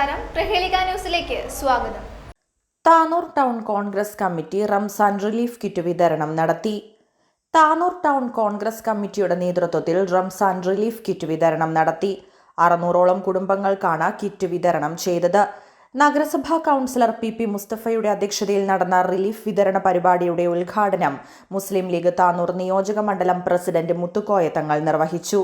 നമസ്കാരം. പ്രഹേലിക ന്യൂസിലേക്ക് സ്വാഗതം. Tanur town Congress committee Ramzan relief kit വിതരണം നടത്തി. താനൂർ ടൗൺ കോൺഗ്രസ് കമ്മിറ്റിയുടെ നേതൃത്വത്തിൽ റംസാൻ റിലീഫ് കിറ്റ് വിതരണം നടത്തി. അറുന്നൂറോളം കുടുംബങ്ങൾക്കാണ് കിറ്റ് വിതരണം ചെയ്തത്. നഗരസഭാ കൗൺസിലർ പി പി മുസ്തഫയുടെ അധ്യക്ഷതയിൽ നടന്ന റിലീഫ് വിതരണ പരിപാടിയുടെ ഉദ്ഘാടനം മുസ്ലിം ലീഗ് താനൂർ നിയോജക മണ്ഡലം പ്രസിഡന്റ് മുത്തുക്കോയ തങ്ങൾ നിർവഹിച്ചു.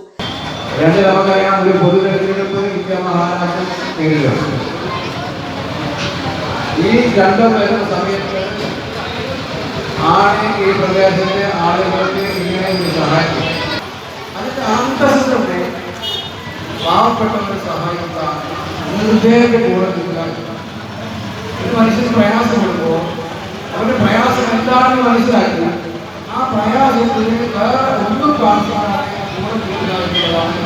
രണ്ട് നമുക്കറിയാം ഒരു പൊതു തെരഞ്ഞെടുപ്പ് ഇന്ത്യ മഹാരാഷ്ട്രം നേരിടുകയാണ് ഈ രണ്ടും വരുന്ന സമയത്ത് ആണ് ഈ പ്രദേശത്തെ ആളുകൾക്ക് ഇങ്ങനെ ഒരു സഹായം അതിന്റെ അന്തസ്സുണ്ട് പാവപ്പെട്ടവരെ സഹായിക്കുക ഹൃദയന്റെ കൂടെ നിൽക്കുക ഒരു മനുഷ്യന് പ്രയാസം വരുമ്പോൾ അവരുടെ പ്രയാസം എന്താണെന്ന് മനസ്സിലാക്കി ആ പ്രയാസത്തിന് വേറെ ഒന്നും കാണിക്കാതെ കൂടെ നിൽക്കുക എന്നുള്ളതാണ്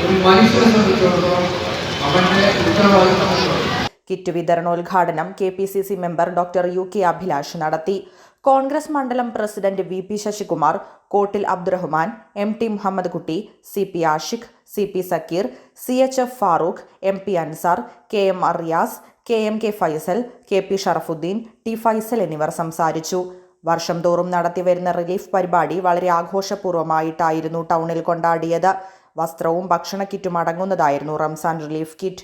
ഒരു മനുഷ്യനെ സംബന്ധിച്ചിടത്തോളം അവന്റെ ഉത്തരവാദിത്തമുള്ളത് കിറ്റ് വിതരണോദ്ഘാടനം K P C C member doctor U K Abhilash നടത്തി. കോൺഗ്രസ് മണ്ഡലം president V P Sasikumar Kottil Abdurahman M T Muhammad Kutty C P Ashiq C P Sakeer C H F Farooq M P Ansar K M Ariyas K M K Faisal K P Sharafuddin T Faisal എന്നിവർ സംസാരിച്ചു. വർഷം തോറും നടത്തിവരുന്ന relief പരിപാടി വളരെ ആഘോഷപൂർവമായിട്ടായിരുന്നു ടൗണിൽ കൊണ്ടാടിയത്. വസ്ത്രവും ഭക്ഷണ കിറ്റും അടങ്ങുന്നതായിരുന്നു Ramzan relief kit.